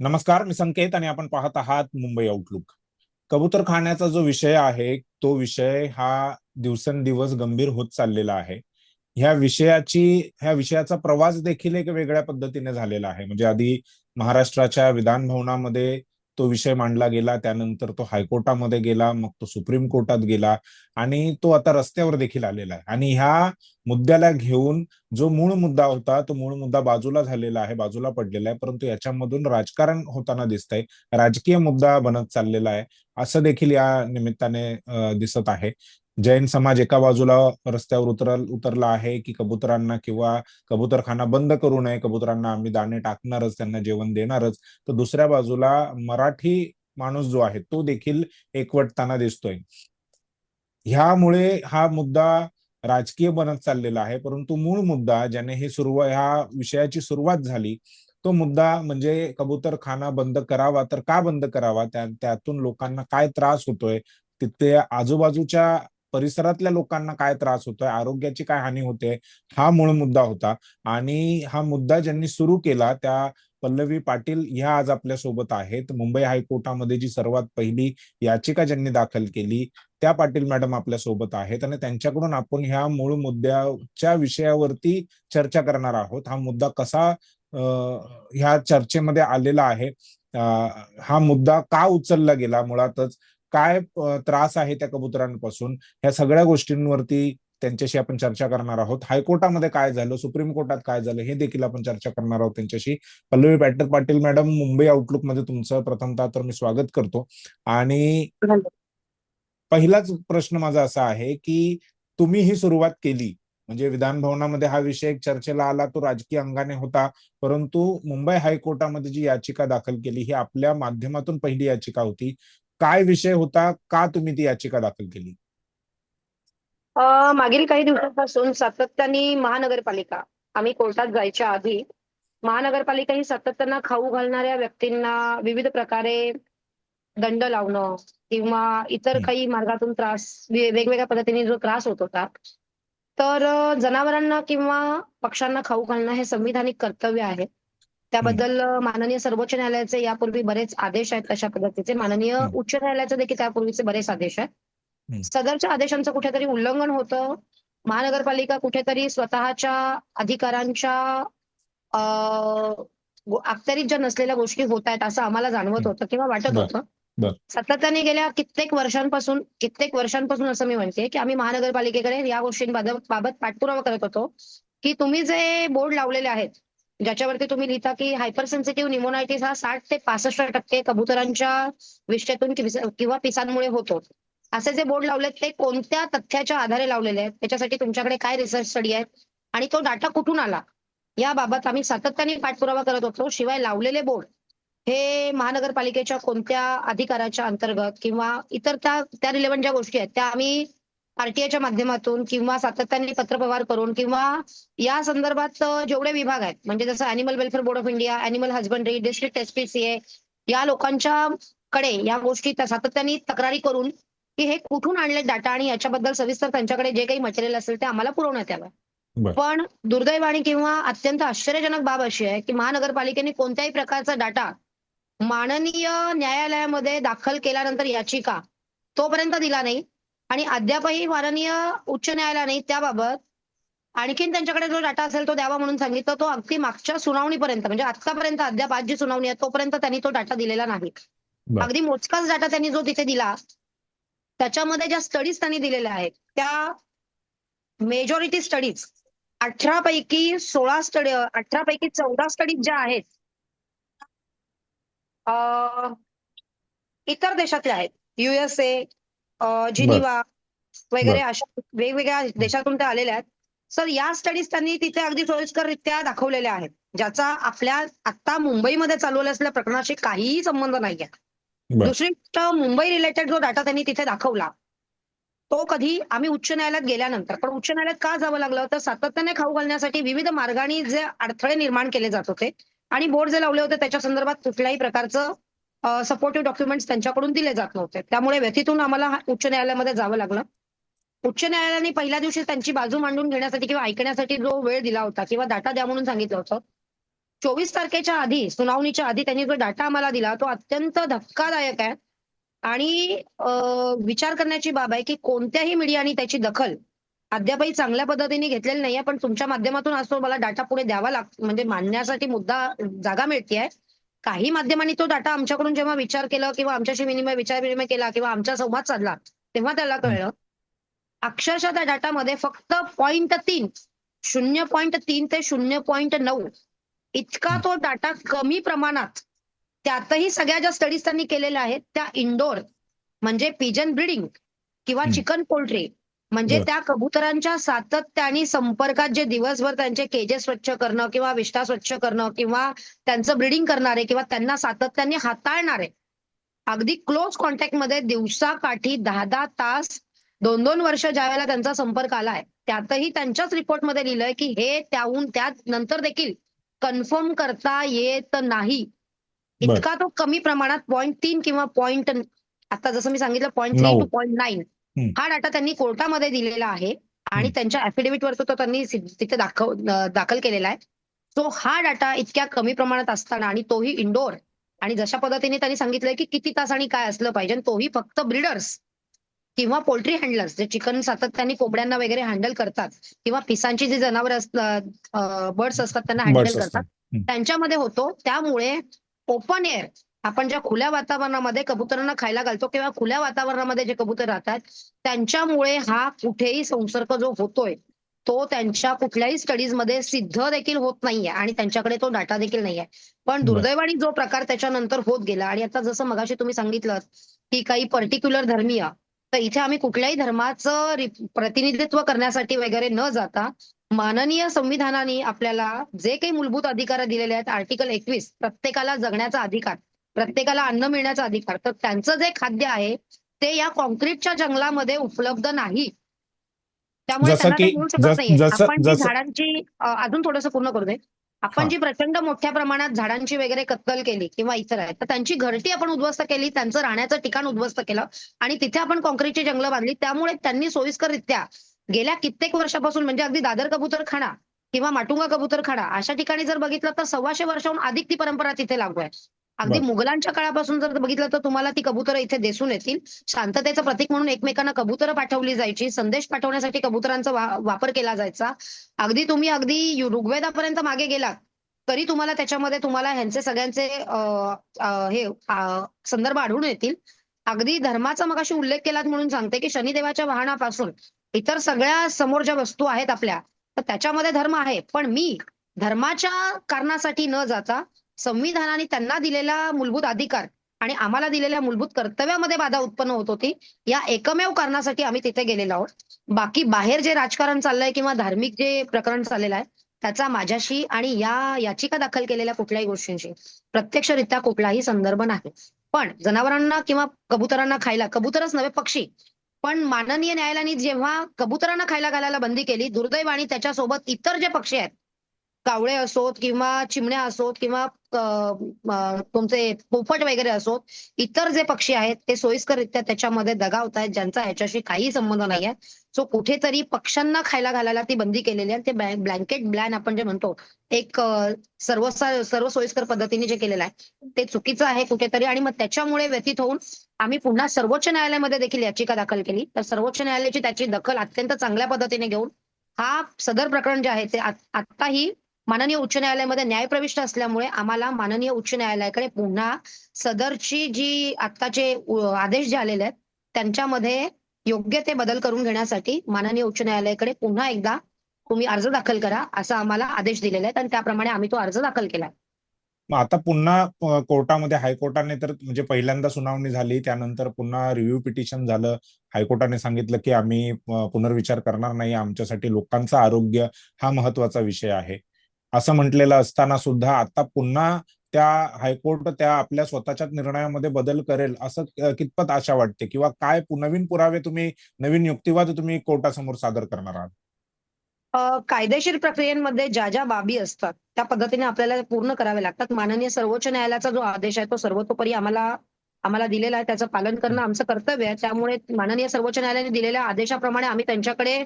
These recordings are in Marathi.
नमस्कार मी संकेत आणि आपण पाहत आहात मुंबई आउटलुक कबूतर खाण्याचा जो विषय आहे तो विषय हा दिवसेंदिवस गंभीर होत चाललेला आहे. ह्या विषयाची ह्या विषयाचा प्रवास देखील एक वेगळ्या पद्धतीने झालेला आहे. म्हणजे आधी महाराष्ट्राच्या विधान भवनामध्ये तो विषय मांडला गेला त्यानंतर तो हायकोर्टामध्ये गेला मग तो सुप्रीम कोर्टात गेला आणि तो आता रस्त्यावर देखील आलेला आहे. आणि ह्या मुद्द्याला घेऊन जो मूळ मुद्दा होता तो मूळ मुद्दा बाजूला झालेला आहे बाजूला पडलेला आहे परंतु याच्यामधून राजकारण होताना दिसतंय राजकीय मुद्दा बनत चाललेला आहे असं देखील या निमित्ताने दिसत आहे. जैन समाज एका बाजूला रस्त्यावर उतर उतरला आहे की कबुतरांना किंवा कबुतरखाना बंद करू नये कबुतरांना आम्ही दाणे टाकणारच त्यांना जेवण देणारच तर दुसऱ्या बाजूला मराठी माणूस जो आहे तो देखील एकवटताना दिसतोय. ह्यामुळे हा मुद्दा राजकीय बनत चाललेला आहे परंतु मूळ मुद्दा ज्याने हे सुरुवात ह्या विषयाची सुरुवात झाली तो मुद्दा म्हणजे कबूतर खाना बंद करावा तर का बंद करावा त्यातून लोकांना काय त्रास होतोय तिथे आजूबाजूच्या परिसरातल्या लोकांना काय त्रास होतोय आरोग्याची काय हानी होते हा मूळ मुद्दा होता. आणि हा मुद्दा ज्यांनी सुरू केला त्या पल्लवी पाटील ह्या आज आपल्यासोबत आहेत. मुंबई हायकोर्टामध्ये जी सर्वात पहिली याचिका ज्यांनी दाखल केली त्या पाटील मॅडम आपल्यासोबत आहेत. आणि त्यांच्याकडून आपण ह्या मूळ मुद्द्याच्या विषयावरती चर्चा करणार आहोत. हा मुद्दा कसा ह्या चर्चेमध्ये आलेला आहे हा मुद्दा का उचलला गेला? मुळातच काय त्रास आहे त्या कबुतरांपासून? ह्या सगळ्या गोष्टींवरती त्यांच्याशी आपण चर्चा करणार आहोत. हायकोर्टामध्ये काय झालं? सुप्रीम कोर्टात काय झालं? हे देखील आपण चर्चा करणार आहोत त्यांच्याशी. पल्लवी पॅटर पाटील मॅडम मुंबई आउटलुकमध्ये तुमचं प्रथमतः तर मी स्वागत करतो. आणि पहिलाच प्रश्न माझा असा आहे की तुम्ही ही सुरुवात केली. म्हणजे विधान भवनामध्ये हा विषय चर्चेला आला तो राजकीय अंगाने होता. परंतु मुंबई हायकोर्टामध्ये जी याचिका दाखल केली ही आपल्या माध्यमातून पहिली याचिका होती. काय विषय होता? का तुम्ही ती याचिका दाखल केली? मागील काही दिवसांपासून सातत्याने महानगरपालिका आम्ही कोर्टात जायच्या आधी महानगरपालिका ही सातत्यानं खाऊ घालणाऱ्या व्यक्तींना विविध प्रकारे दंड लावणं किंवा इतर काही मार्गातून त्रास वेगवेगळ्या पद्धतीने जो त्रास होत होता तर जनावरांना किंवा पक्ष्यांना खाऊ घालणं हे संविधानिक कर्तव्य आहे. त्याबद्दल माननीय सर्वोच्च न्यायालयाचे यापूर्वी बरेच आदेश आहेत तशा पद्धतीचे. माननीय उच्च न्यायालयाचे देखील त्यापूर्वीचे बरेच आदेश आहेत. सदरच्या आदेशांचं कुठेतरी उल्लंघन होतं. महानगरपालिका कुठेतरी स्वतःच्या अधिकारांच्या अखत्यारीत ज्या नसलेल्या गोष्टी होत आहेत असं आम्हाला जाणवत होतं किंवा वाटत होतं. सातत्याने गेल्या कित्येक वर्षांपासून कित्येक वर्षांपासून असं मी म्हणते की आम्ही महानगरपालिकेकडे या गोष्टींबाबत पाठपुरावा करत होतो की तुम्ही जे बोर्ड लावलेले आहेत ज्याच्यावरती तुम्ही लिहिता की हायपर सेन्सिटिव्ह निमोनायटिस हा साठ ते पासष्ट टक्के कबुतरांच्या विषयातून किंवा पिसांमुळे होतो. असे जे बोर्ड लावलेत ते कोणत्या तथ्याच्या आधारे लावलेले आहेत? त्याच्यासाठी तुमच्याकडे काय रिसर्च स्टडी आहेत आणि तो डाटा कुठून आला? याबाबत आम्ही सातत्याने पाठपुरावा करत होतो. शिवाय लावलेले बोर्ड हे महानगरपालिकेच्या कोणत्या अधिकाराच्या अंतर्गत किंवा इतर त्या त्या रिलेव्हंट ज्या गोष्टी आहेत त्या आम्ही आरटीआयच्या माध्यमातून किंवा सातत्याने पत्रव्यवहार करून किंवा या संदर्भात जेवढे विभाग आहेत म्हणजे जसं animal welfare board of India animal husbandry district SPCA या लोकांच्या कडे या गोष्टी सातत्याने तक्रारी करून की हे कुठून आणले डाटा आणि याच्याबद्दल सविस्तर त्यांच्याकडे जे काही मटेरियल असेल ते आम्हाला पुरवण्यात यावं. पण दुर्दैवाणी किंवा अत्यंत आश्चर्यजनक बाब अशी आहे की महानगरपालिकेने कोणत्याही प्रकारचा डाटा माननीय न्यायालयामध्ये दाखल केल्यानंतर याचिका तोपर्यंत दिला नाही. आणि अद्यापही माननीय उच्च न्यायालयाने त्याबाबत आणखीन त्यांच्याकडे जो डाटा असेल तो द्यावा म्हणून सांगितलं तो अगदी मागच्या सुनावणीपर्यंत म्हणजे आतापर्यंत अद्याप आज जी सुनावणी आहे तोपर्यंत त्यांनी तो डाटा दिलेला नाही. अगदी मोजकाच डाटा त्यांनी जो तिथे दिला त्याच्यामध्ये ज्या स्टडीज त्यांनी दिलेल्या आहेत त्या मेजॉरिटी स्टडीज अठरा पैकी सोळा स्टडी अठरा पैकी चौदा स्टडीज ज्या आहेत इतर देशातल्या आहेत युएसए जिनिवा वगैरे अशा वेगवेगळ्या देशातून त्या आलेल्या आहेत. सर या स्टडीज त्यांनी तिथे अगदी सोयीस्कररित्या दाखवलेल्या आहेत. ज्याचा आपल्या आता मुंबईमध्ये चालवल्या असलेल्या प्रकरणाशी काहीही संबंध नाही आहे दुसरी गोष्ट मुंबई रिलेटेड जो डाटा त्यांनी तिथे दाखवला तो कधी आम्ही उच्च न्यायालयात गेल्यानंतर पण उच्च न्यायालयात का जावं लागलं? तर सातत्याने खाऊ घालण्यासाठी विविध मार्गाने जे अडथळे निर्माण केले जात होते आणि बोर्ड जे लावले होते त्याच्या संदर्भात कुठल्याही प्रकारचं सपोर्टिव्ह डॉक्युमेंट्स त्यांच्याकडून दिले जात नव्हते. त्यामुळे व्यथीतून आम्हाला उच्च न्यायालयामध्ये जावं लागलं. उच्च न्यायालयाने पहिल्या दिवशी त्यांची बाजू मांडून घेण्यासाठी किंवा ऐकण्यासाठी जो वेळ दिला होता किंवा डाटा द्या म्हणून सांगितलं होतं चोवीस तारखेच्या आधी सुनावणीच्या आधी त्यांनी जो डाटा आम्हाला दिला तो अत्यंत धक्कादायक आहे. आणि विचार करण्याची बाब आहे की कोणत्याही मीडियाने त्याची दखल अद्यापही चांगल्या पद्धतीने घेतलेली नाहीये पण तुमच्या माध्यमातून असतो मला डाटा पुढे द्यावा लाग म्हणजे मांडण्यासाठी मुद्दा जागा मिळतेय. काही माध्यमांनी तो डाटा आमच्याकडून जेव्हा विचार केला किंवा आमच्याशी विनिमय विचार विनिमय केला किंवा आमच्या संवाद साधला तेव्हा त्याला कळलं अक्षरशः त्या डाटामध्ये फक्त पॉईंट तीन शून्य पॉईंट तीन ते शून्य पॉईंट नऊ इतका तो डाटा कमी प्रमाणात त्यातही सगळ्या ज्या स्टडीज त्यांनी केलेल्या आहेत त्या इंडोर म्हणजे पिजन ब्रिडिंग किंवा. चिकन पोल्ट्री म्हणजे. त्या कबुतरांच्या सातत्याने संपर्कात जे दिवसभर त्यांचे केजेस स्वच्छ करणं किंवा विष्ठा स्वच्छ करणं किंवा त्यांचं ब्रिडिंग करणारे किंवा त्यांना सातत्याने हाताळणारे अगदी क्लोज कॉन्टॅक्टमध्ये दिवसाकाठी दहा दहा तास दोन दोन वर्ष ज्या वेळेला त्यांचा संपर्क आलाय त्यातही त्यांच्याच रिपोर्टमध्ये लिहिलंय की हे त्याहून त्यात नंतर देखील कन्फर्म करता येत नाही. इतका तो कमी प्रमाणात पॉईंट तीन किंवा पॉईंट आता जसं मी सांगितलं point three. Two point nine. हा डाटा त्यांनी कोर्टामध्ये दिलेला आहे आणि. त्यांच्या affidavit वर तो त्यांनी सि- तिथे दाखव दाखल केलेला आहे तो हा डाटा इतक्या कमी प्रमाणात असताना आणि तोही इंडोर आणि जशा पद्धतीने त्यांनी सांगितलंय की किती तास आणि काय असलं पाहिजे तोही फक्त ब्रीडर्स किंवा पोल्ट्री हँडलर्स जे चिकन सातत्याने कोंबड्यांना वगैरे हँडल करतात किंवा पिसांची जी जनावर असतात बर्ड्स असतात त्यांना हँडल. करतात. त्यांच्यामध्ये होतो त्यामुळे ओपन एअर आपण ज्या खुल्या वातावरणामध्ये कबुतरांना खायला घालतो किंवा खुल्या वातावरणामध्ये जे कबूतर राहतात त्यांच्यामुळे हा कुठेही संसर्ग जो होतोय तो त्यांच्या कुठल्याही स्टडीजमध्ये सिद्ध देखील होत नाहीये आणि त्यांच्याकडे तो डाटा देखील नाहीये पण. दुर्दैवाने जो प्रकार त्याच्यानंतर होत गेला आणि आता जसं मगाशी तुम्ही सांगितलं की काही पर्टिक्युलर धर्मीय तर इथे आम्ही कुठल्याही धर्माचं प्रतिनिधित्व करण्यासाठी वगैरे न जाता माननीय संविधानाने आपल्याला जे काही मूलभूत अधिकार दिलेले आहेत आर्टिकल एकवीस प्रत्येकाला जगण्याचा अधिकार प्रत्येकाला अन्न मिळण्याचा अधिकार. तर त्यांचं जे खाद्य आहे ते या कॉन्क्रीटच्या जंगलामध्ये उपलब्ध नाही. त्यामुळे त्यांना आपण जी झाडांची अजून थोडंसं पूर्ण करू दे. आपण. जी प्रचंड मोठ्या प्रमाणात झाडांची वगैरे कत्तल केली किंवा इतर आहे तर त्यांची घरटी आपण उद्ध्वस्त केली त्यांचं राहण्याचं ठिकाण उद्ध्वस्त केलं आणि तिथे आपण कॉन्क्रीटची जंगलं बांधली. त्यामुळे त्यांनी सोयीस्कररित्या गेल्या कित्येक वर्षापासून म्हणजे अगदी दादर कबूतर खाना किंवा माटुंगा कबूतर खाडा अशा ठिकाणी जर बघितलं तर सव्वाशे वर्षाहून अधिक ती परंपरा तिथे लागू आहे. अगदी. मुघलांच्या काळापासून जर बघितलं तर तुम्हाला ती कबुतरं इथे दिसून येतील. शांततेचं प्रतीक म्हणून एकमेकांना कबुतरं पाठवली जायची. संदेश पाठवण्यासाठी कबुतरांचा वा- वापर केला जायचा. अगदी तुम्ही अगदी ऋग्वेदापर्यंत मागे गेलात तरी तुम्हाला त्याच्यामध्ये तुम्हाला ह्यांचे सगळ्यांचे हे संदर्भ आढळून येतील. अगदी धर्माचा मगाशी उल्लेख केलात म्हणून सांगते की शनिदेवाच्या वाहनापासून इतर सगळ्या समोर ज्या वस्तू आहेत आपल्या तर त्याच्यामध्ये धर्म आहे. पण मी धर्माच्या कारणासाठी न जाता संविधानाने त्यांना दिलेला मूलभूत अधिकार आणि आम्हाला दिलेल्या मूलभूत कर्तव्यामध्ये बाधा उत्पन्न होत होती या एकमेव कारणासाठी आम्ही तिथे गेलेलो आहोत. बाकी बाहेर जे राजकारण चाललंय किंवा धार्मिक जे प्रकरण चाललेलं आहे त्याचा माझ्याशी आणि या याचिका दाखल केलेल्या कुठल्याही गोष्टींशी प्रत्यक्षरित्या कुठलाही संदर्भ नाही. पण जनावरांना किंवा कबुतरांना खायला कबुतरच नव्हे पक्षी. पण माननीय न्यायालयाने जेव्हा कबुतरांना खायला घालायला बंदी केली दुर्दैवाने त्याच्यासोबत इतर जे पक्षी आहेत कावळे असोत किंवा चिमण्या असोत किंवा तुमचे पोपट वगैरे असोत इतर जे पक्षी आहेत ते सोयीस्कररित्या त्याच्यामध्ये दगावत आहेत ज्यांचा ह्याच्याशी काही संबंध नाही आहे सो कुठेतरी पक्ष्यांना खायला घालायला ती बंदी केलेली आहे ते ब्लँकेट ब्लॅन आपण जे म्हणतो एक सर्व सर्व सोयीस्कर पद्धतीने जे केलेलं आहे ते चुकीचं आहे कुठेतरी आणि मग त्याच्यामुळे व्यतीत होऊन आम्ही पुन्हा सर्वोच्च न्यायालयामध्ये देखील याचिका दाखल केली. तर सर्वोच्च न्यायालयाची त्याची दखल अत्यंत चांगल्या पद्धतीने घेऊन हा सदर प्रकरण जे आहे ते आत्ताही माननीय उच्च न्यायालयामध्ये न्यायप्रविष्ट असल्यामुळे आम्हाला माननीय उच्च न्यायालयाकडे पुन्हा सदरची जी आत्ताचे आदेश झालेले आहेत त्यांच्यामध्ये योग्य ते बदल करून घेण्यासाठी माननीय उच्च न्यायालयाकडे पुन्हा एकदा तुम्ही अर्ज दाखल करा असा आम्हाला आदेश दिलेला आहे. आणि त्याप्रमाणे आम्ही तो अर्ज दाखल केला मग आता पुन्हा कोर्टामध्ये हायकोर्टाने तर म्हणजे पहिल्यांदा सुनावणी झाली त्यानंतर पुन्हा रिव्ह्यू पिटिशन झालं. हायकोर्टाने सांगितलं की आम्ही पुनर्विचार करणार नाही. आमच्यासाठी लोकांचं आरोग्य हा महत्त्वाचा विषय आहे. असं म्हटलेलं असताना सुद्धा आता पुन्हा त्या हायकोर्ट त्या आपल्या स्वतःच्या निर्णयामध्ये बदल करेल असं कितपत आशा वाटते? किंवा काय पु- नवीन पुरावे तुम्ही नवीन युक्तिवाद तुम्ही कोर्टासमोर सादर करणार आहात? कायदेशीर प्रक्रियेमध्ये ज्या ज्या बाबी असतात त्या पद्धतीने आपल्याला पूर्ण करावे लागतात. माननीय सर्वोच्च न्यायालयाचा जो आदेश आहे तो सर्वतोपरी आम्हाला आम्हाला दिलेला आहे. त्याचं पालन करणं आमचं कर्तव्य आहे. त्यामुळे माननीय सर्वोच्च न्यायालयाने दिलेल्या आदेशाप्रमाणे आम्ही त्यांच्याकडे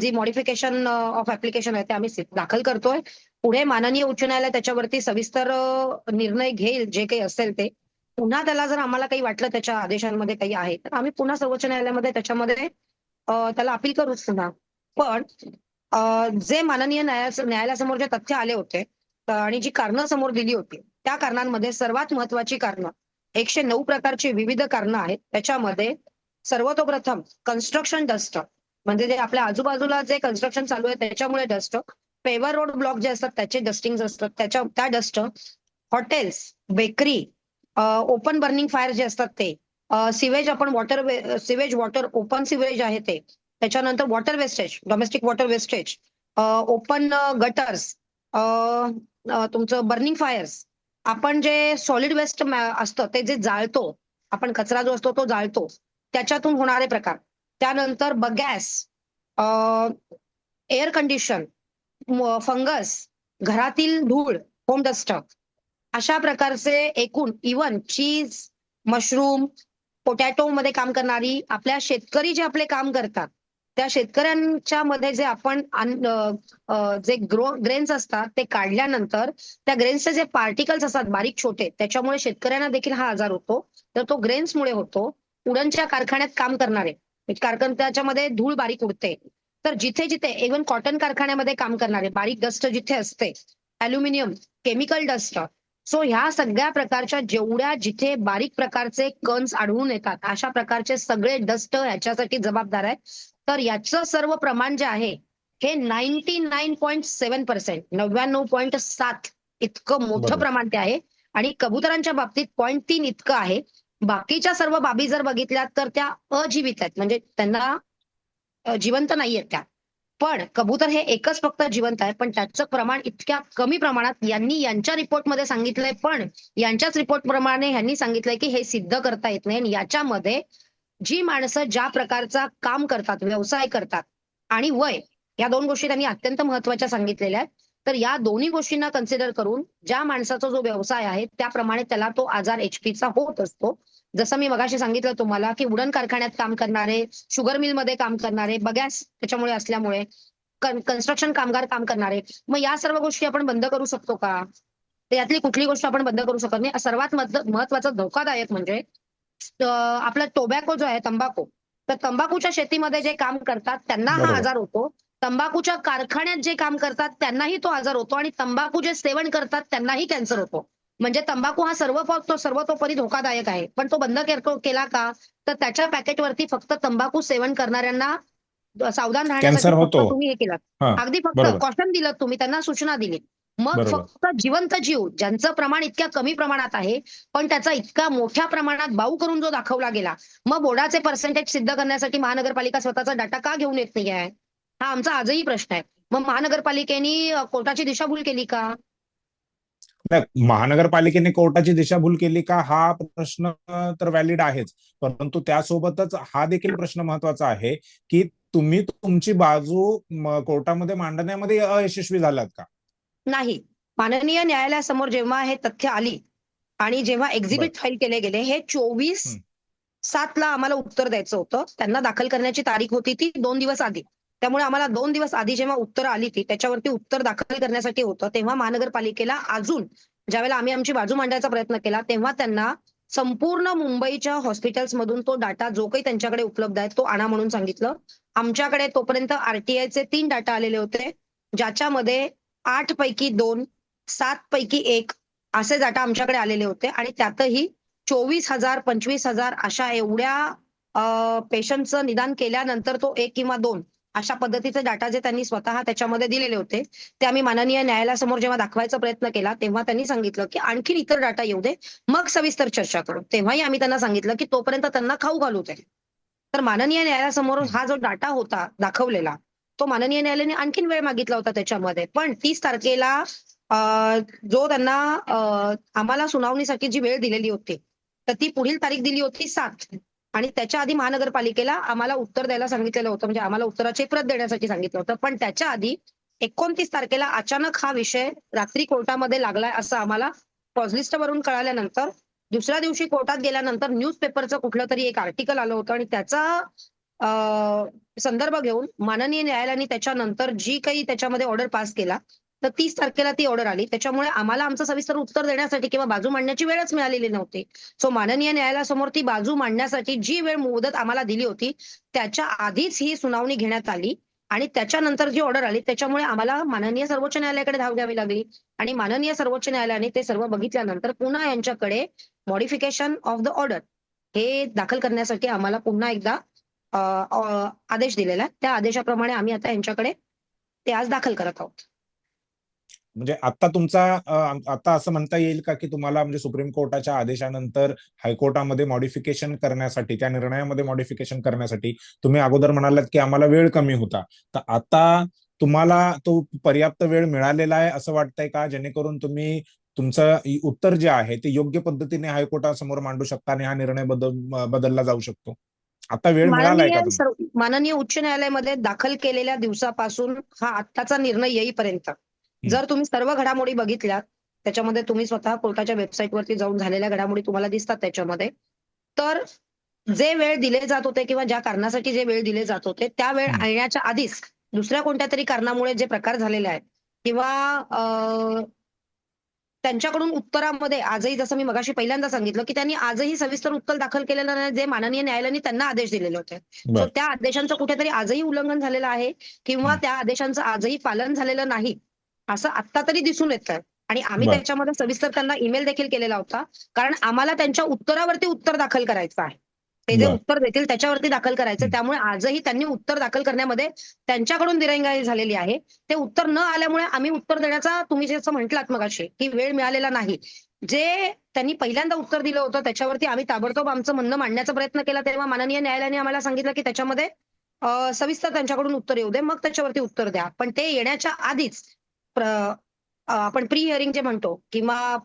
जी मॉडिफिकेशन ऑफ ऍप्लिकेशन आहे ते आम्ही दाखल करतोय. पुढे माननीय उच्च न्यायालय त्याच्यावरती सविस्तर निर्णय घेईल जे काही असेल ते. पुन्हा त्याला जर आम्हाला काही वाटलं त्याच्या आदेशांमध्ये काही आहे तर आम्ही पुन्हा सर्वोच्च न्यायालयामध्ये त्याच्यामध्ये त्याला अपील करूच पुन्हा. पण जे माननीय न्यायालयासमोर जे तथ्य आले होते आणि जी कारणं समोर दिली होती त्या कारणांमध्ये सर्वात महत्वाची कारणं एकशे नऊ प्रकारची विविध कारणं आहेत. त्याच्यामध्ये सर्वतोप्रथम कन्स्ट्रक्शन डस्ट म्हणजे जे आपल्या आजूबाजूला जे कन्स्ट्रक्शन चालू आहे त्याच्यामुळे डस्ट पेवर रोड ब्लॉक जे असतात त्याचे डस्टिंग असतात. त्याच्या त्या dust hotels bakery open burning fire जे असतात ते. सिवेज आपण water sewage water open sewage आहे ते. त्याच्यानंतर water wastage domestic water wastage open gutters तुमचं बर्निंग फायर्स आपण जे सॉलिड वेस्ट असतं ते जे जाळतो आपण कचरा जो असतो तो जाळतो. त्याच्यातून होणारे प्रकार. त्यानंतर बगॅस एअर कंडिशन फंगस घरातील धूळ होम डस्ट अशा प्रकारचे एकूण इवन चीज मशरूम पोटॅटो मध्ये काम करणारी आपल्या शेतकरी जे आपले काम करतात त्या शेतकऱ्यांच्या मध्ये जे आपण जे ग्रो ग्रेन्स असतात ते काढल्यानंतर त्या ग्रेन्सचे जे पार्टिकल्स असतात बारीक छोटे त्याच्यामुळे शेतकऱ्यांना देखील हा आजार होतो. तर तो ग्रेन्समुळे होतो. उडनच्या कारखान्यात काम करणारे कारखान त्याच्यामध्ये धूळ बारीक उडते. तर जिथे जिथे इव्हन कॉटन कारखान्यामध्ये काम करणारे बारीक डस्ट जिथे असते अल्युमिनियम केमिकल डस्ट सो ह्या सगळ्या प्रकारच्या जेवढ्या जिथे बारीक प्रकारचे कन्स आढळून येतात अशा प्रकारचे सगळे डस्ट ह्याच्यासाठी जबाबदार आहे तर याचं सर्व प्रमाण जे आहे हे ninety nine point seven percent नव्याण्णव पॉईंट सात इतकं मोठं. प्रमाण ते आहे. आणि कबुतरांच्या बाबतीत पॉईंट तीन इतकं आहे. बाकीच्या सर्व बाबी जर बघितल्या तर त्या अजीवित आहेत. म्हणजे त्यांना जिवंत नाहीयेत त्या. पण कबूतर हे एकच फक्त जिवंत आहे पण त्याचं प्रमाण इतक्या कमी प्रमाणात यांनी यांच्या रिपोर्टमध्ये सांगितलंय पण यांच्याच रिपोर्ट प्रमाणे यांनी सांगितलंय की हे सिद्ध करता येत नाही. आणि याच्यामध्ये जी माणसं ज्या प्रकारचा काम करतात व्यवसाय करतात आणि वय या दोन गोष्टी त्यांनी अत्यंत महत्त्वाच्या सांगितलेल्या आहेत. तर या दोन्ही गोष्टींना कन्सिडर करून ज्या माणसाचा जो व्यवसाय आहे त्याप्रमाणे त्याला तो आजार एचपीचा होत असतो. जसं मी मगाशी सांगितलं तुम्हाला की उडण कारखान्यात काम करणारे शुगर मिलमध्ये काम करणारे बगॅस त्याच्यामुळे असल्यामुळे कन्स्ट्रक्शन कामगार काम करणारे मग या सर्व गोष्टी आपण बंद करू शकतो का? यातली कुठली गोष्ट आपण बंद करू शकत नाही. सर्वात महत्वाचं धोकादायक म्हणजे आपला टोबॅको जो आहे तंबाखू. तर तंबाखूच्या शेतीमध्ये जे काम करतात त्यांना हा. आजार होतो. तंबाखूच्या कारखान्यात जे काम करतात त्यांनाही तो आजार होतो आणि तंबाखू जे सेवन करतात त्यांनाही कॅन्सर होतो. म्हणजे तंबाखू हा सर्व तो सर्वतोपरी धोकादायक आहे पण तो बंद केर- केला का तर त्याच्या पॅकेटवरती फक्त तंबाखू सेवन करणाऱ्यांना सावधान राहण्यासाठी. तुम्ही हे केलं अगदी फक्त. कॉशन दिलं तुम्ही त्यांना सूचना दिली मग. फक्त जिवंत जीव ज्यांचं प्रमाण इतक्या कमी प्रमाणात आहे पण त्याचा इतका मोठ्या प्रमाणात बाऊ करून जो दाखवला गेला मग बोर्डाचे पर्सेंटेज सिद्ध करण्यासाठी महानगरपालिका स्वतःचा डाटा का घेऊन येत नाही आहे हा आमचा आजही प्रश्न आहे मग महानगरपालिकेने कोर्टाची दिशाभूल केली का नाही महानगरपालिकेने कोर्टाची दिशाभूल केली का? हा प्रश्न तर व्हॅलिड आहेच. परंतु त्यासोबतच हा देखील प्रश्न महत्त्वाचा आहे की तुम्ही तुमची बाजू कोर्टामध्ये मांडण्यामध्ये अयशस्वी झालात का? नाही. माननीय न्यायालयासमोर जेव्हा हे तथ्य आली आणि जेव्हा एक्झिबिट फाईल केले गेले हे चोवीस. सातला आम्हाला उत्तर द्यायचं होतं. त्यांना दाखल करण्याची तारीख होती ती दोन दिवस आधी. त्यामुळे आम्हाला दोन दिवस आधी जेव्हा उत्तर आली ती त्याच्यावरती उत्तर दाखल करण्यासाठी होतं तेव्हा महानगरपालिकेला अजून ज्यावेळेला आम्ही आमची बाजू मांडायचा प्रयत्न केला तेव्हा त्यांना संपूर्ण मुंबईच्या हॉस्पिटल्समधून तो डाटा जो काही त्यांच्याकडे उपलब्ध आहे तो आणा म्हणून सांगितलं. आमच्याकडे तोपर्यंत आरटीआयचे तीन डाटा आलेले होते ज्याच्यामध्ये आठ पैकी दोन सात पैकी एक असे डाटा आमच्याकडे आलेले होते आणि त्यातही चोवीस हजार पंचवीस हजार अशा एवढ्या पेशंटचं निदान केल्यानंतर तो एक किंवा दोन अशा पद्धतीचे डाटा जे त्यांनी स्वतः त्याच्यामध्ये दिलेले होते ते आम्ही माननीय न्यायालयासमोर जेव्हा दाखवायचा प्रयत्न केला तेव्हा त्यांनी सांगितलं की आणखी इतर डाटा येऊ दे मग सविस्तर चर्चा करू. तेव्हाही आम्ही त्यांना सांगितलं की तोपर्यंत त्यांना खाऊ घालू दे. तर माननीय न्यायालयासमोर हा जो डाटा होता दाखवलेला तो माननीय न्यायालयाने आणखीन वेळ मागितला होता त्याच्यामध्ये. पण तीस तारखेला जो त्यांना आम्हाला सुनावणीसाठी जी वेळ दिलेली होती तर ती पुढील तारीख दिली होती सात. आणि त्याच्या आधी महानगरपालिकेला आम्हाला उत्तर द्यायला सांगितलेलं होतं म्हणजे आम्हाला उत्तराची प्रत देण्यासाठी सांगितलं होतं. पण त्याच्या आधी एकोणतीस तारखेला अचानक हा विषय रात्री कोर्टामध्ये लागलाय असं आम्हाला पॉझलिस्टवरून कळाल्यानंतर दुसऱ्या दिवशी कोर्टात गेल्यानंतर न्यूजपेपरचं कुठलं तरी एक आर्टिकल आलं होतं आणि त्याचा संदर्भ घेऊन माननीय न्यायालयाने त्याच्यानंतर जी काही त्याच्यामध्ये ऑर्डर पास केला तर तीस तारखेला ती ऑर्डर आली. त्याच्यामुळे आम्हाला आमचं सविस्तर उत्तर देण्यासाठी किंवा बाजू मांडण्याची वेळच मिळालेली नव्हती. सो माननीय न्यायालयासमोर ती बाजू मांडण्यासाठी जी वेळ मुदत आम्हाला दिली होती त्याच्या आधीच ही सुनावणी घेण्यात आली आणि त्याच्यानंतर जी ऑर्डर आली त्याच्यामुळे आम्हाला माननीय सर्वोच्च न्यायालयाकडे धाव घ्यावी लागली आणि माननीय सर्वोच्च न्यायालयाने ते सर्व बघितल्यानंतर पुन्हा यांच्याकडे मॉडिफिकेशन ऑफ द ऑर्डर हे दाखल करण्यासाठी आम्हाला पुन्हा एकदा आदेश दिलेला. त्या आदेशाप्रमाणे आम्ही आता यांच्याकडे ते आज दाखल करत आहोत. म्हणजे आता तुमचा आता असं म्हणता येईल का की तुम्हाला म्हणजे सुप्रीम कोर्टाच्या आदेशानंतर हायकोर्टामध्ये मॉडिफिकेशन करण्यासाठी त्या निर्णयामध्ये मॉडिफिकेशन करण्यासाठी तुम्ही अगोदर म्हणालात की आम्हाला वेळ कमी होता. तर आता तुम्हाला तो पर्याप्त वेळ मिळालेला आहे असं वाटतंय का? जेणेकरून तुम्ही तुमचं उत्तर जे आहे ते योग्य पद्धतीने हायकोर्टासमोर मांडू शकता आणि हा निर्णय बदल बदलला जाऊ शकतो? आता वेळ माननीय उच्च न्यायालयामध्ये दाखल केलेल्या दिवसापासून हा आत्ताचा निर्णय येईपर्यंत. जर तुम्ही सर्व घडामोडी बघितल्यात त्याच्यामध्ये तुम्ही स्वतः कोर्टाच्या वेबसाईटवरती जाऊन झालेल्या घडामोडी तुम्हाला दिसतात त्याच्यामध्ये. तर जे वेळ दिले जात होते किंवा ज्या कारणासाठी जे वेळ दिले जात होते त्या वेळ हम्म. येण्याच्या आधीच दुसऱ्या कोणत्या तरी कारणामुळे जे प्रकार झालेले आहेत किंवा त्यांच्याकडून उत्तरामध्ये आजही जसं मी मगाशी पहिल्यांदा सांगितलं की त्यांनी आजही सविस्तर उत्तर दाखल केलेलं नाही जे माननीय न्यायालयाने त्यांना आदेश दिलेले होते. त्या आदेशांचं कुठेतरी आजही उल्लंघन झालेलं आहे किंवा. त्या आदेशांचं आजही पालन झालेलं नाही. असं आत्ता तरी दिसून येत आहे आणि आम्ही. त्याच्यामध्ये सविस्तर त्यांना ईमेल देखील केलेला होता. कारण आम्हाला त्यांच्या उत्तरावरती उत्तर दाखल करायचं आहे. ते जे. उत्तर देतील त्याच्यावरती दाखल करायचं. त्यामुळे आजही त्यांनी उत्तर दाखल करण्यामध्ये त्यांच्याकडून दिरंगाई झालेली आहे. ते उत्तर न आल्यामुळे आम्ही उत्तर देण्याचा तुम्ही जसं म्हटलात मगाशी की वेळ मिळालेला नाही. जे त्यांनी पहिल्यांदा उत्तर दिलं होतं त्याच्यावरती आम्ही ताबडतोब आमचं म्हणणं मांडण्याचा प्रयत्न केला. तेव्हा माननीय न्यायालयाने आम्हाला सांगितलं की त्याच्यामध्ये सविस्तर त्यांच्याकडून उत्तर येऊ दे. मग त्याच्यावरती उत्तर द्या. पण ते येण्याच्या आधीच आपण प्री हिअरिंग जे म्हणतो किंवा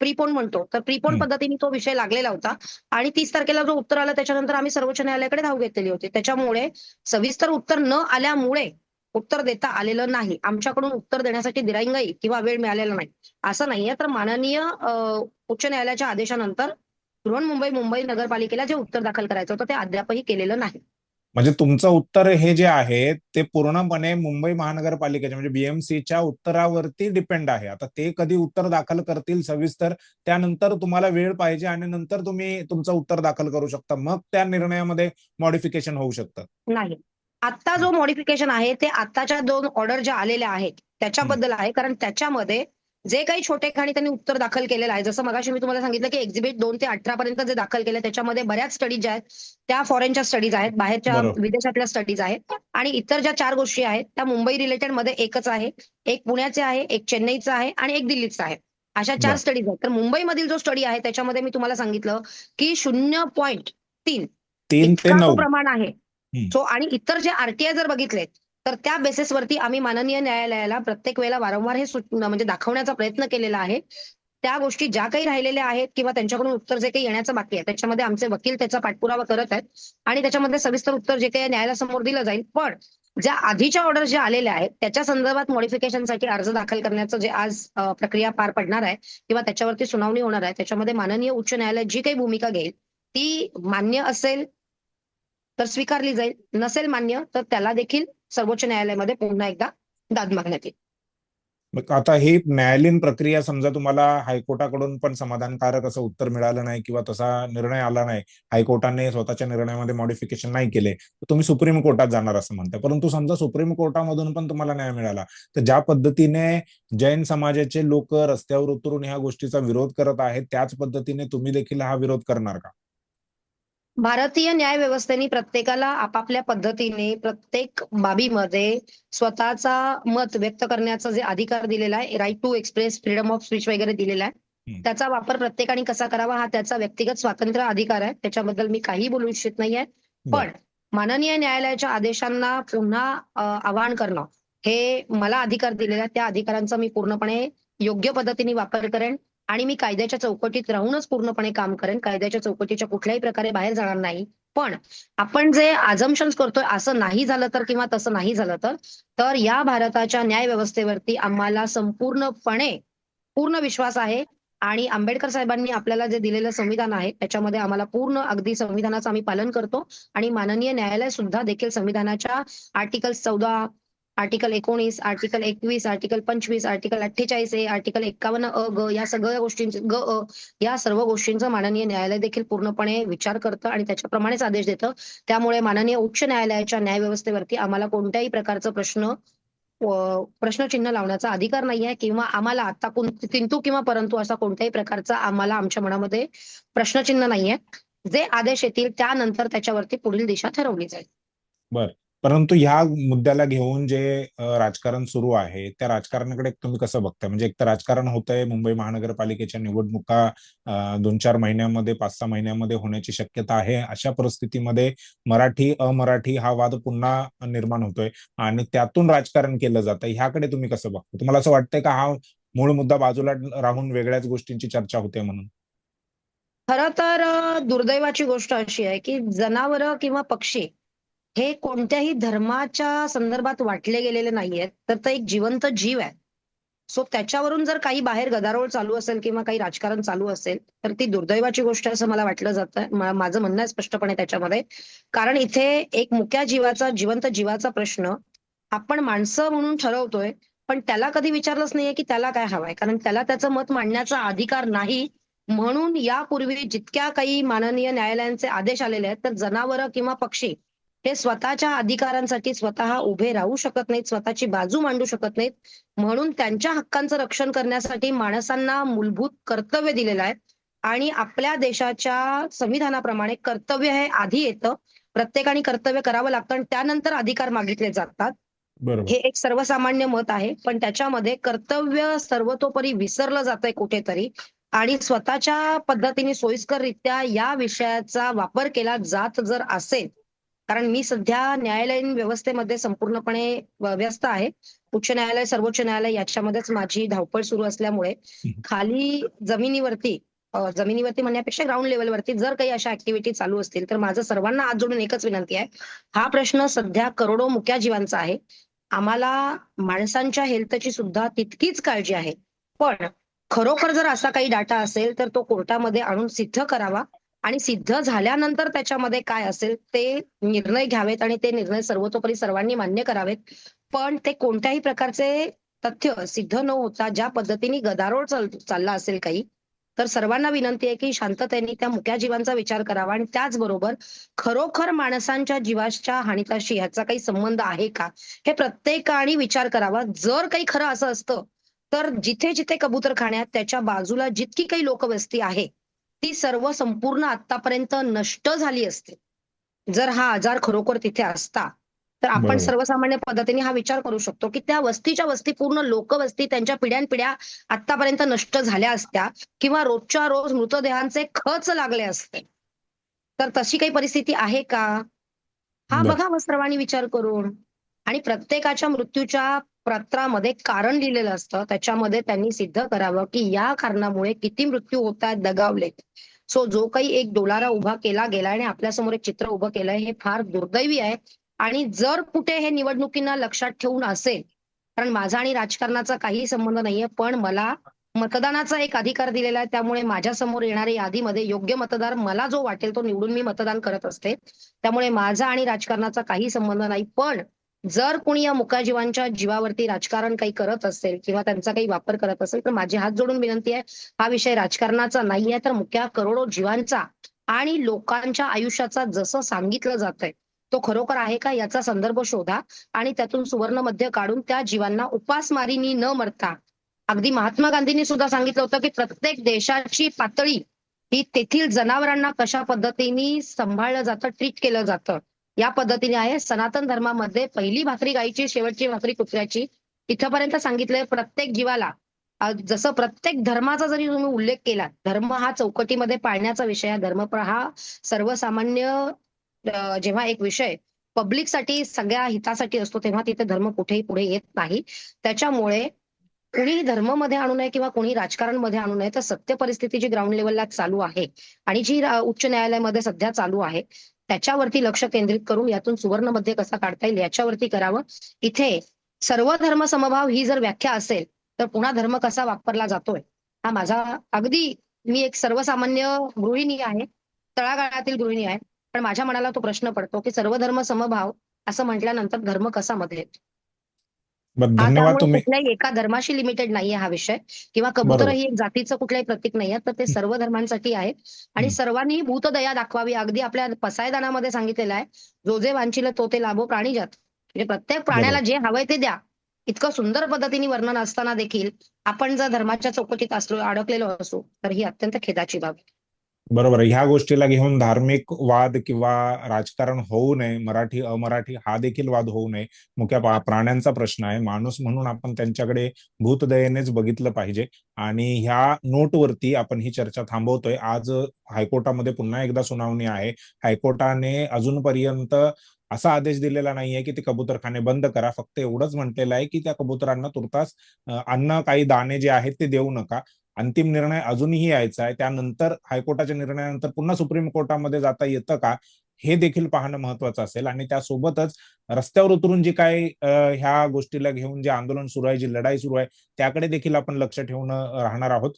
प्रीपोन म्हणतो तर प्रीपोन. पद्धतीने तो विषय लागलेला होता. आणि तीस तारखेला जो उत्तर आला त्याच्यानंतर आम्ही सर्वोच्च न्यायालयाकडे धाव घेतलेली होती. त्याच्यामुळे सविस्तर उत्तर न आल्यामुळे उत्तर देता आलेलं नाही. आमच्याकडून उत्तर देण्यासाठी दिरांगाई किंवा वेळ मिळालेला नाही. असं नाहीये. तर माननीय उच्च न्यायालयाच्या आदेशानंतर बृहन्मुंबई मुंबई नगरपालिकेला जे उत्तर दाखल करायचं होतं ते अद्यापही केलेलं नाही. म्हणजे तुमचं उत्तर हे जे आहे ते पूर्णपणे मुंबई महानगरपालिकेच्या म्हणजे बीएमसीच्या उत्तरावरती डिपेंड आहे. आता ते कधी उत्तर दाखल करतील सविस्तर त्यानंतर तुम्हाला वेळ पाहिजे आणि नंतर तुम्ही तुमचं उत्तर दाखल करू शकता. मग त्या निर्णयामध्ये मॉडिफिकेशन होऊ शकतं. नाही. आता जो मॉडिफिकेशन आहे ते आताच्या दोन ऑर्डर ज्या आलेल्या आहेत त्याच्याबद्दल आहे. कारण त्याच्यामध्ये जे काही छोटे खाणी त्यांनी उत्तर दाखल केलेलं आहे. जसं मगाशी मी तुम्हाला सांगितलं की एक्झिबिट दोन ते अठरा पर्यंत जे दाखल केलं त्याच्यामध्ये बऱ्याच स्टडीज ज्या आहेत त्या फॉरेनच्या स्टडीज आहेत बाहेरच्या. विदेशातल्या स्टडीज आहेत आणि इतर ज्या चार गोष्टी आहेत त्या मुंबई रिलेटेडमध्ये एकच आहे. एक पुण्याचे आहे एक चेन्नईचा आहे आणि एक दिल्लीचा आहे. अशा चार. स्टडीज आहेत. तर मुंबईमधील जो स्टडी आहे त्याच्यामध्ये मी तुम्हाला सांगितलं की शून्य पॉईंट तीन. तीन प्रमाण आहे. सो आणि इतर जे आरटीआय जर बघितले तर त्या बेसिसवरती आम्ही माननीय न्यायालयाला प्रत्येक वेळेला वारंवार हे म्हणजे दाखवण्याचा प्रयत्न केलेला आहे. त्या गोष्टी ज्या काही राहिलेल्या आहेत किंवा त्यांच्याकडून उत्तर जे काही येण्याचं बाकी आहे त्याच्यामध्ये आमचे वकील त्याचा पाठपुरावा करत आहेत आणि त्याच्यामध्ये सविस्तर उत्तर जे काही न्यायालयासमोर दिलं जाईल. पण ज्या आधीच्या ऑर्डर ज्या आलेल्या आहेत त्याच्या संदर्भात मॉडिफिकेशनसाठी अर्ज दाखल करण्याचं जे आज प्रक्रिया पार पडणार आहे किंवा त्याच्यावरती सुनावणी होणार आहे त्याच्यामध्ये माननीय उच्च न्यायालय जी काही भूमिका घेईल ती मान्य असेल तर स्वीकारली जाईल. नसेल मान्य तर त्याला देखील सर्वोच्च न्यायालयामध्ये पुन्हा एकदा दाद मागण्यात येईल. मग आता ही न्यायालयीन प्रक्रिया समजा तुम्हाला हायकोर्टाकडून पण समाधानकारक असं उत्तर मिळालं नाही किंवा तसा निर्णय आला नाही हायकोर्टाने स्वतःच्या निर्णयामध्ये मॉडिफिकेशन नाही केले तर तुम्ही सुप्रीम कोर्टात जाणार असं म्हणता परंतु समजा सुप्रीम कोर्टामधून पण तुम्हाला न्याय मिळाला तर ज्या पद्धतीने जैन समाजाचे लोक रस्त्यावर उतरून ह्या गोष्टीचा विरोध करत आहेत त्याच पद्धतीने तुम्ही देखील हा विरोध करणार का? भारतीय न्याय व्यवस्थेने प्रत्येकाला आपापल्या पद्धतीने प्रत्येक बाबीमध्ये स्वतःचा मत व्यक्त करण्याचा जे अधिकार दिलेला आहे right to express freedom of speech वगैरे दिलेला आहे. त्याचा वापर प्रत्येकाने कसा करावा हा त्याचा व्यक्तिगत स्वातंत्र्य अधिकार आहे. त्याच्याबद्दल मी काही बोलू इच्छित नाहीये पण माननीय न्यायालयाच्या आदेशांना पुन्हा आवाहन करणं हे मला अधिकार दिलेला आहे. त्या अधिकारांचा मी पूर्णपणे योग्य पद्धतीने वापर करेन. आणि मी कायद्याच्या चौकटीत राहूनच पूर्णपणे काम करेन. कायद्याच्या चौकटीच्या कुठल्याही प्रकारे बाहेर जाणार नाही. पण आपण जे आजमशन्स करतोय असं नाही झालं तर किंवा तसं नाही झालं तर तर या भारताच्या न्याय व्यवस्थेवरती आम्हाला संपूर्णपणे पूर्ण विश्वास आहे. आणि आंबेडकर साहेबांनी आपल्याला जे दिलेलं संविधान आहे त्याच्यामध्ये आम्हाला पूर्ण अगदी संविधानाचं आम्ही पालन करतो. आणि माननीय न्यायालय सुद्धा देखील संविधानाच्या आर्टिकल चौदा आर्टिकल एकोणीस आर्टिकल एकवीस आर्टिकल पंचवीस आर्टिकल अठ्ठेचाळीस ए आर्टिकल एक्कावन्न अ ग या सगळ्या गोष्टींचं ग अ या सर्व गोष्टींचा माननीय न्यायालय देखील पूर्णपणे विचार करतं आणि त्याच्याप्रमाणेच आदेश देतं. त्यामुळे माननीय उच्च न्यायालयाच्या न्यायव्यवस्थेवरती आम्हाला कोणत्याही प्रकारचा प्रश्न प्रश्नचिन्ह लावण्याचा अधिकार नाहीये किंवा आम्हाला आता कोण किंतु किंवा परंतु असा कोणत्याही प्रकारचा आम्हाला आमच्या मनामध्ये प्रश्नचिन्ह नाहीये. जे आदेश येतील त्यानंतर त्याच्यावरती पुढील दिशा ठरवली जाईल. परंतु ह्या मुद्द्याला घेऊन जे राजकारण सुरू आहे त्या राजकारणाकडे तुम्ही कसं बघताय? म्हणजे एक तर राजकारण होतंय मुंबई महानगरपालिकेच्या निवडणुका दोन चार महिन्यामध्ये पाच सहा महिन्यामध्ये होण्याची शक्यता आहे. अशा परिस्थितीमध्ये मराठी अमराठी हा वाद पुन्हा निर्माण होतोय आणि त्यातून राजकारण केलं जातं ह्याकडे तुम्ही कसं बघता तुम्हाला असं वाटतंय का हा मूळ मुद्दा बाजूला राहून वेगळ्याच गोष्टींची चर्चा होते म्हणून? खर तर दुर्दैवाची गोष्ट अशी आहे की जनावर किंवा पक्षी हे कोणत्याही धर्माच्या संदर्भात वाटले गेलेले नाहीयेत तर ते एक जिवंत जीव आहे. सो त्याच्यावरून जर काही बाहेर गदारोळ चालू असेल किंवा काही राजकारण चालू असेल तर ती दुर्दैवाची गोष्ट असं मला वाटलं जातं. माझं म्हणणं आहे स्पष्टपणे त्याच्यामध्ये. कारण इथे एक मुक्या जीवाचा जिवंत जीवाचा प्रश्न आपण माणसं म्हणून ठरवतोय पण त्याला कधी विचारलंच नाहीये की त्याला काय हवाय. कारण त्याला त्याचं मत मांडण्याचा अधिकार नाही. म्हणून यापूर्वी जितक्या काही माननीय न्यायालयांचे आदेश आलेले आहेत तर जनावरं किंवा पक्षी हे स्वतःच्या अधिकारांसाठी स्वतः उभे राहू शकत नाहीत स्वतःची बाजू मांडू शकत नाहीत. म्हणून त्यांच्या हक्कांचं रक्षण करण्यासाठी माणसांना मूलभूत कर्तव्य दिलेलं आहे. आणि आपल्या देशाच्या संविधानाप्रमाणे कर्तव्य हे आधी येतं. प्रत्येकाने कर्तव्य करावं लागतं आणि त्यानंतर अधिकार मागितले जातात. हे एक सर्वसामान्य मत आहे. पण त्याच्यामध्ये कर्तव्य सर्वतोपरी विसरलं जातंय कुठेतरी. आणि स्वतःच्या पद्धतीने सोयीस्कररित्या या विषयाचा वापर केला जात जर असेल कारण मी सध्या न्यायालयीन व्यवस्थेमध्ये संपूर्णपणे व्यस्त आहे. उच्च न्यायालय सर्वोच्च न्यायालय याच्यामध्येच माझी धावपळ सुरू असल्यामुळे खाली जमिनीवरती जमिनीवरती म्हणण्यापेक्षा ग्राउंड लेवलवरती जर काही अशा ऍक्टिव्हिटी चालू असतील तर माझं सर्वांना हात जोडून एकच विनंती आहे. हा प्रश्न सध्या करोडो मुक्या जीवांचा आहे. आम्हाला माणसांच्या हेल्थची सुद्धा तितकीच काळजी आहे. पण खरोखर जर असा काही डाटा असेल तर तो कोर्टामध्ये आणून सिद्ध करावा. आणि सिद्ध झाल्यानंतर त्याच्यामध्ये काय असेल ते निर्णय घ्यावेत आणि ते निर्णय सर्वतोपरी सर्वांनी मान्य करावेत. पण ते कोणत्याही प्रकारचे तथ्य सिद्ध न होता ज्या पद्धतीने गदारोळ चालला असेल काही तर सर्वांना विनंती आहे की शांततेने त्या मुक्या जीवांचा विचार करावा आणि त्याचबरोबर खरोखर माणसांच्या जीवाच्या हानिताशी ह्याचा काही संबंध आहे का? हे प्रत्येकाने विचार करावा. जर काही खरं असं असतं तर जिथे जिथे कबूतरखान्यात त्याच्या बाजूला जितकी काही लोकवस्ती आहे ती सर्व संपूर्ण आतापर्यंत नष्ट झाली असते जर हा आजार खरोखर तिथे असता तर आपण. सर्वसामान्य पद्धतीने हा विचार करू शकतो की त्या वस्तीच्या वस्ती पूर्ण लोकवस्ती त्यांच्या पिढ्यानपिढ्या आतापर्यंत नष्ट झाल्या असत्या किंवा रोजच्या रोज मृतदेहांचे खच लागले असते तर तशी काही परिस्थिती आहे का हा. बघावं सर्वांनी विचार करून आणि प्रत्येकाच्या मृत्यूच्या पत्रामध्ये कारण लिहिलेलं असतं. त्याच्यामध्ये त्यांनी सिद्ध करावं की या कारणामुळे किती मृत्यू होत आहेत दगावलेत सो जो काही एक डोलारा उभा केला गेला आणि आपल्यासमोर एक चित्र उभं केलंय हे फार दुर्दैवी आहे. आणि जर कुठे हे निवडणुकींना लक्षात ठेवून असेल कारण माझा आणि राजकारणाचा काही संबंध नाहीये पण मला मतदानाचा एक अधिकार दिलेला आहे त्यामुळे माझ्यासमोर येणाऱ्या यादीमध्ये योग्य मतदार मला जो वाटेल तो निवडून मी मतदान करत असते. त्यामुळे माझा आणि राजकारणाचा काही संबंध नाही पण जर कोणी या मुकाजीवांच्या जीवावरती राजकारण काही करत असेल किंवा त्यांचा काही वापर करत असेल तर माझी हात जोडून विनंती आहे हा विषय राजकारणाचा नाही आहे तर मुख्या करोडो जीवांचा आणि लोकांच्या आयुष्याचा जसं सांगितलं जातंय तो खरोखर आहे का याचा संदर्भ शोधा आणि त्यातून सुवर्ण मध्य काढून त्या जीवांना उपासमारीनी न मरता अगदी महात्मा गांधींनी सुद्धा सांगितलं होतं की प्रत्येक देशाची पातळी ही तेथील जनावरांना कशा पद्धतीने सांभाळलं जातं ट्रीट केलं जातं. या पद्धतीने आहे. सनातन धर्मामध्ये पहिली भाकरी गायची शेवटची भाकरी कुत्र्याची. इथपर्यंत सांगितलंय प्रत्येक जीवाला जसं प्रत्येक धर्माचा जरी तुम्ही उल्लेख केला धर्म हा चौकटीमध्ये पाळण्याचा विषय आहे. धर्म प्र- हा सर्वसामान्य जेव्हा एक विषय पब्लिकसाठी सगळ्या हितासाठी असतो तेव्हा तिथे धर्म कुठेही पुढे येत नाही. त्याच्यामुळे कोणीही धर्ममध्ये आणू नये किंवा कोणी राजकारणमध्ये आणू नये तर सत्य परिस्थिती जी ग्राउंड लेवलला चालू आहे आणि जी उच्च न्यायालयामध्ये सध्या चालू आहे त्याच्यावरती लक्ष केंद्रित करून यातून सुवर्णमध्ये कसा काढता येईल याच्यावरती करावं. इथे सर्व धर्म समभाव ही जर व्याख्या असेल तर पुन्हा धर्म कसा वापरला जातोय? हा माझा अगदी मी एक सर्वसामान्य गृहिणी आहे तळागाळातील गृहिणी आहे पण माझ्या मनाला तो प्रश्न पडतो की सर्व धर्म समभाव असं म्हटल्यानंतर धर्म कसा मध्ये येतो बरं हा धन्यवाद त्यामुळे तुम्ही. कुठल्याही एका धर्माशी लिमिटेड नाहीये हा विषय. किंवा कबूतर बरोबर. ही एक जातीचं कुठल्याही प्रतीक नाहीये तर ते सर्व धर्मांसाठी आहे. आणि. सर्वांनी भूतदया दाखवावी. अगदी आपल्या पसायदानामध्ये सांगितलेलं आहे. जो जे वांछिल तो ते लाभो प्राणीजात म्हणजे प्रत्येक प्राण्याला जे हवंय ते द्या. इतकं सुंदर पद्धतीने वर्णन असताना देखील आपण जर धर्माच्या चौकटीत असलो अडकलेलो असू तर ही अत्यंत खेदाची बाब आहे. बरोबर ह्या गोष्टीला घेऊन धार्मिक वाद किंवा राजकारण होऊ नये. मराठी अमराठी हा देखील वाद होऊ नये. मुख्य प्राण्यांचा प्रश्न आहे. माणूस म्हणून आपण त्यांच्याकडे भूतदयेनेच बघितलं पाहिजे. आणि ह्या नोटवरती आपण ही चर्चा थांबवतोय. आज हायकोर्टामध्ये पुन्हा एकदा सुनावणी आहे. हायकोर्टाने अजूनपर्यंत असा आदेश दिलेला नाहीये की ते कबूतरखाने बंद करा. फक्त एवढंच म्हटलेलं आहे की त्या कबुतरांना तुर्तास अन्न काही दाणे जे आहेत ते देऊ नका. अंतिम निर्णय अजूनही यायचा आहे. त्यानंतर हायकोर्टाच्या निर्णयानंतर पुन्हा सुप्रीम कोर्टामध्ये जाता येतं का हे देखील पाहणं महत्वाचं असेल. आणि त्यासोबतच रस्त्यावर उतरून जी काय ह्या गोष्टीला घेऊन जे आंदोलन सुरू आहे जी लढाई सुरू आहे त्याकडे देखील आपण लक्ष ठेवून राहणार आहोत.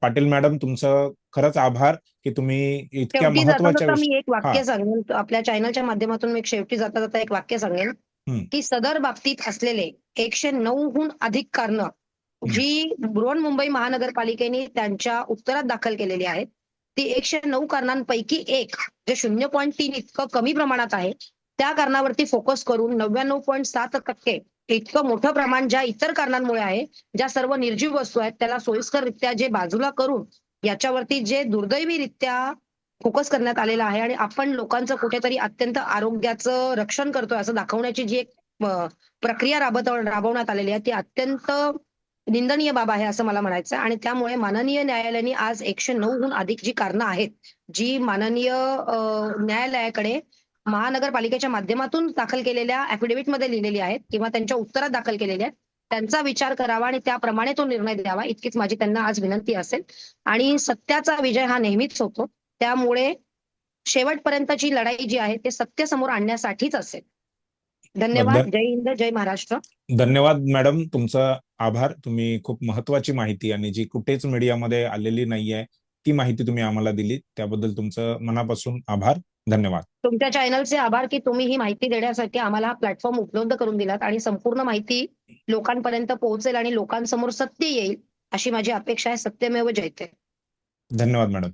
पाटील मॅडम तुमचं खरंच आभार की तुम्ही इतक्या महत्त्वाच्या मी एक वाक्य. सांगेन. आपल्या चॅनलच्या माध्यमातून मी शेवटी जाता जाता एक वाक्य सांगेन. की सदर बाबतीत असलेले एकशे नऊहून अधिक कारण जी बृहन्मुंबई महानगरपालिकेने त्यांच्या उत्तरात दाखल केलेली आहेत ती एकशे नऊ कारणांपैकी एक जे शून्य पॉईंट तीन इतकं कमी प्रमाणात आहे त्या कारणावरती फोकस करून नव्याण्णव पॉईंट सात टक्के इतकं मोठं प्रमाण ज्या इतर कारणांमुळे आहे ज्या सर्व निर्जीव वस्तू आहेत त्याला सोयीस्कररित्या जे बाजूला करून याच्यावरती जे दुर्दैवीरित्या फोकस करण्यात आलेला आहे आणि आपण लोकांचं कुठेतरी अत्यंत आरोग्याचं रक्षण करतोय असं दाखवण्याची जी एक प्रक्रिया राबत राबवण्यात आलेली आहे ती अत्यंत निंदनीय बाब आहे असं मला म्हणायचं आहे. आणि त्यामुळे माननीय न्यायालयाने आज एकशे नऊहून अधिक जी कारणं आहेत जी माननीय न्यायालयाकडे महानगरपालिकेच्या माध्यमातून दाखल केलेल्या मध्ये लिहिलेली आहेत किंवा त्यांच्या उत्तरात दाखल केलेल्या आहेत त्यांचा विचार करावा आणि त्याप्रमाणे तो निर्णय द्यावा इतकीच माझी त्यांना आज विनंती असेल. आणि सत्याचा विजय हा नेहमीच होतो. त्यामुळे शेवटपर्यंतची लढाई जी आहे ते सत्य समोर आणण्यासाठीच असेल. धन्यवाद. जय हिंद जय महाराष्ट्र. धन्यवाद मॅडम तुमचं आभार. तुम्ही खूप महत्वाची माहिती आणि जी कुठेच मीडियामध्ये आलेली नाहीये ती माहिती तुम्ही आम्हाला दिली. त्याबद्दल तुमचं मनापासून आभार. धन्यवाद. तुमच्या चॅनलचे आभार की तुम्ही ही माहिती देण्यासाठी आम्हाला हा प्लॅटफॉर्म उपलब्ध करून दिलात आणि संपूर्ण माहिती लोकांपर्यंत पोहोचेल आणि लोकांसमोर सत्य येईल अशी माझी अपेक्षा आहे. सत्यमेव जयते धन्यवाद मॅडम.